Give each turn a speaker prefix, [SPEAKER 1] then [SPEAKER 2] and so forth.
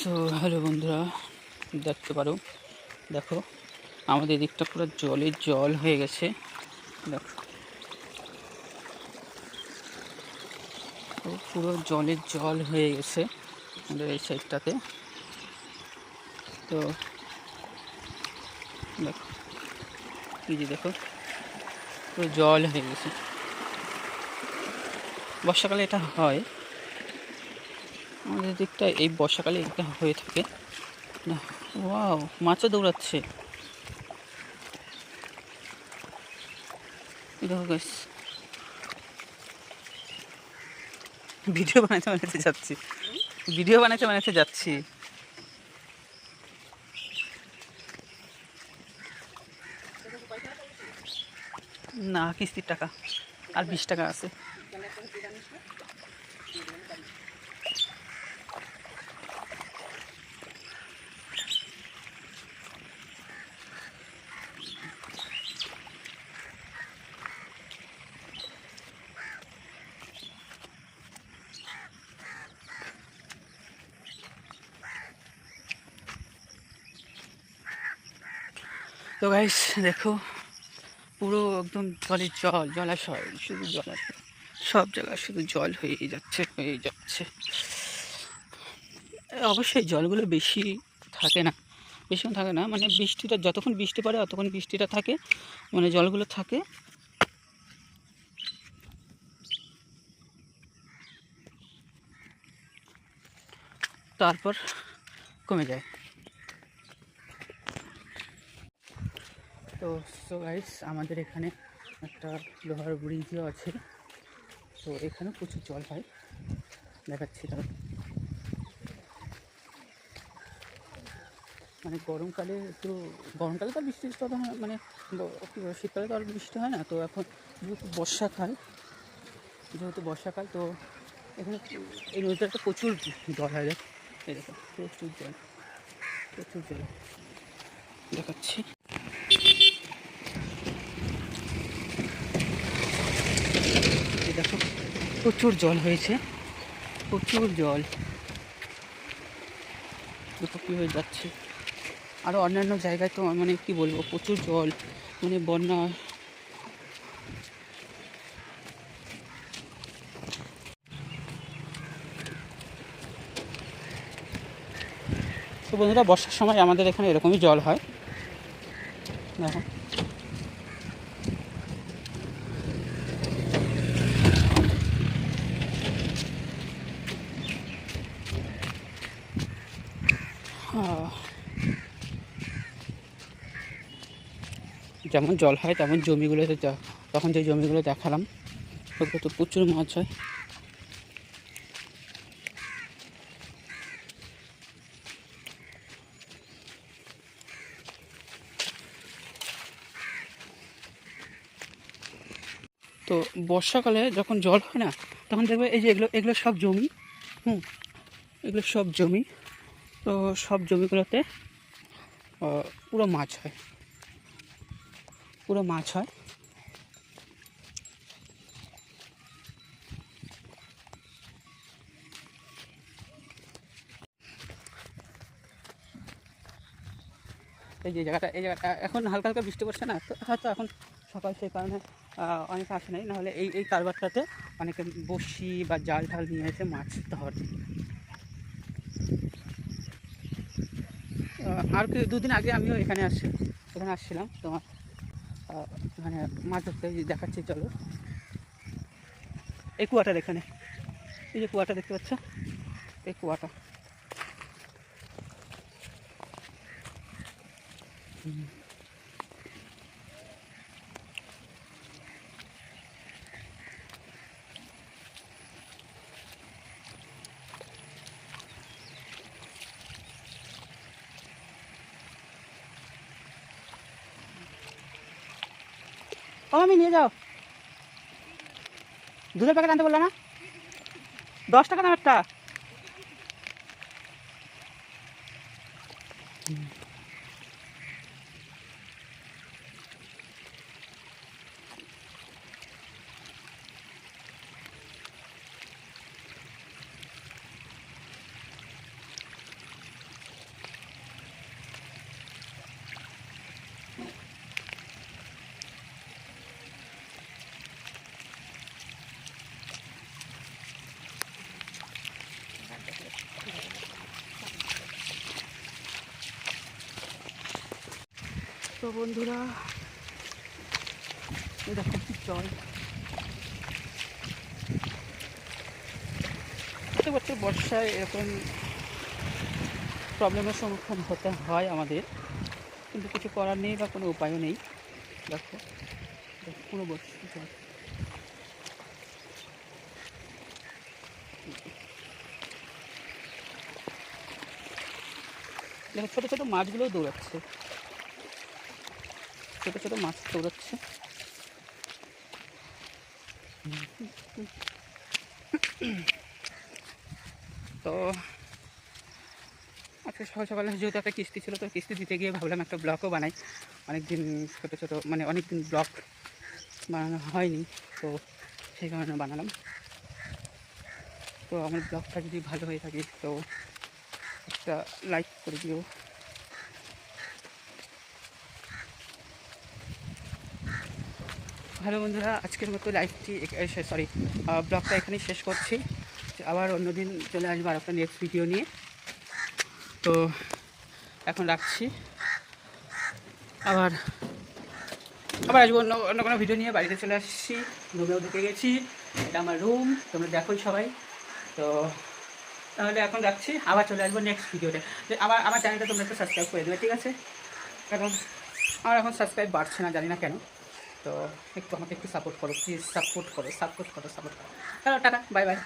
[SPEAKER 1] So, hello বন্ধুরা, দেখতে পারো। দেখো, আমাদের এদিকটা পুরো জলের জল হয়ে গেছে। দেখো। পুরো জলের জল হয়ে গেছে আমাদের এই সাইডটাতে। তো, দেখো, এই যে দেখো, পুরো জল হয়ে গেছে। বর্ষাকালে এটা হয় আমাদের দিকটা এই বর্ষাকালে এটা হয়ে থাকে। ওয়াও, মাছও দৌড়াচ্ছে। ভিডিও বানাতে বানাতে যাচ্ছি। ভিডিও বানাতে বানাতে যাচ্ছি। না, কিস্তির টাকা। আর বিশ টাকা আছে। তো গাইস দেখো, পুরো একদম জলের জল, জলাশয়, শুধু জলাশয়, সব জায়গায় শুধু জল হয়ে যাচ্ছে হয়ে যাচ্ছে। অবশ্যই জলগুলো বেশি থাকে না বেশিক্ষণ থাকে না মানে বৃষ্টিটা, যতক্ষণ বৃষ্টি পড়ে ততক্ষণ বৃষ্টিটা থাকে মানে জলগুলো থাকে। তারপর কমে যায়। তো সো গাইস আমাদের এখানে একটা লোহার ব্রিজও আছে। তো এখানে প্রচুর জল হয়। দেখাচ্ছি তার মানে গরমকালে একটু গরমকালে তো আর বৃষ্টি তো মানে শীতকালে তো আর বৃষ্টি হয় না, তো এখন যেহেতু বর্ষাকাল যেহেতু বর্ষাকাল, তো এখানে এই নদীটাতে প্রচুর জল হয়, দেখ। এই দেখো, প্রচুর জল প্রচুর জল। দেখাচ্ছি এই দেখো প্রচুর জল হয়েছে। প্রচুর জল। দেখো কী হয়ে যাচ্ছে? আরও অন্যান্য জায়গায় তো মানে কি বলব, প্রচুর জল মানে বন্যা। তো বন্ধুরা, বর্ষার সময় আমাদের এখানে এরকমই জল হয়। দেখো। যেমন জল হয়, তেমন জমিগুলোতে তখন যে জমিগুলো দেখালাম, ওগুলো তো প্রচুর মাছ হয়। তো বর্ষাকালে যখন জল হয় না, তখন দেখবে এই যে এগুলো এগুলো সব জমি, হুম, এগুলো সব জমি। তো সব জমিগুলোতে পুরো মাছ হয়। পুরো মাছ হয়। এই যে জায়গাটা, এই জায়গাটা, এখন হালকা হালকা বৃষ্টি পড়ছে না? তো হয়তো এখন সকাল সেই কারণে অনেকে আসে নাই। নাহলে এই এই কারবারটাতে অনেকে বসি বা জাল ঠাল নিয়ে এসে মাছ ধরে। আর কি দুদিন আগে আমিও এখানে আসছি এখানে আসছিলাম তোমার। মানে মাছ ধরতে দেখাচ্ছে চলো। এই কুয়াটার এখানে। এই যে কুয়াটা দেখতে পাচ্ছ? এই কুয়াটা। হুম। ও মামি নিয়ে যাও। দুধের প্যাকেট আনতে বলল না? দশ টাকা দাম একটা? তো বন্ধুরা দেখো কি জল বছর বর্ষায় এরকম প্রবলেমের সম্মুখীন হতে হয় আমাদের, কিন্তু কিছু করার নেই বা কোনো উপায়ও নেই। দেখো পুরো বর্ষা জল। দেখো, ছোটো ছোটো মাছগুলোও দৌড়াচ্ছে। ছোটো ছোটো মাছ দৌড়াচ্ছে তো আজকে সকাল সকালে যেহেতু একটা কিস্তি ছিল, তো কিস্তি দিতে গিয়ে ভাবলাম একটা ব্লগও বানাই। অনেক দিন ছোটো ছোটো মানে অনেক দিন ব্লগ বানানো হয়নি, তো সেই কারণে বানালাম। তো আমার ব্লগটা যদি ভালো হয়ে থাকে, তো একটা লাইক করে দিও। ভালো বন্ধুরা, আজকের মতো লাইভটি সরি ব্লগটা এখানেই শেষ করছি। আবার অন্যদিন চলে আসব আর একটা নেক্সট ভিডিও নিয়ে। তো এখন রাখছি। আবার আবার আসব অন্য অন্য কোনো ভিডিও নিয়ে। বাড়িতে চলে আসছি রুমেও ঢুকে গেছি। এটা আমার রুম তোমরা দেখোই সবাই। তো তাহলে এখন রাখছি, আবার চলে আসব নেক্সট ভিডিওতে তো আমার আমার চ্যানেলটা তোমরা একটু সাবস্ক্রাইব করে দেবে, ঠিক আছে? কারণ আমার এখন সাবস্ক্রাইব বাড়ছে না, জানি না কেন। তো একটু আমাকে একটু সাপোর্ট করো প্লিজ সাপোর্ট করো সাপোর্ট করো সাপোর্ট করো। Hello tata bye bye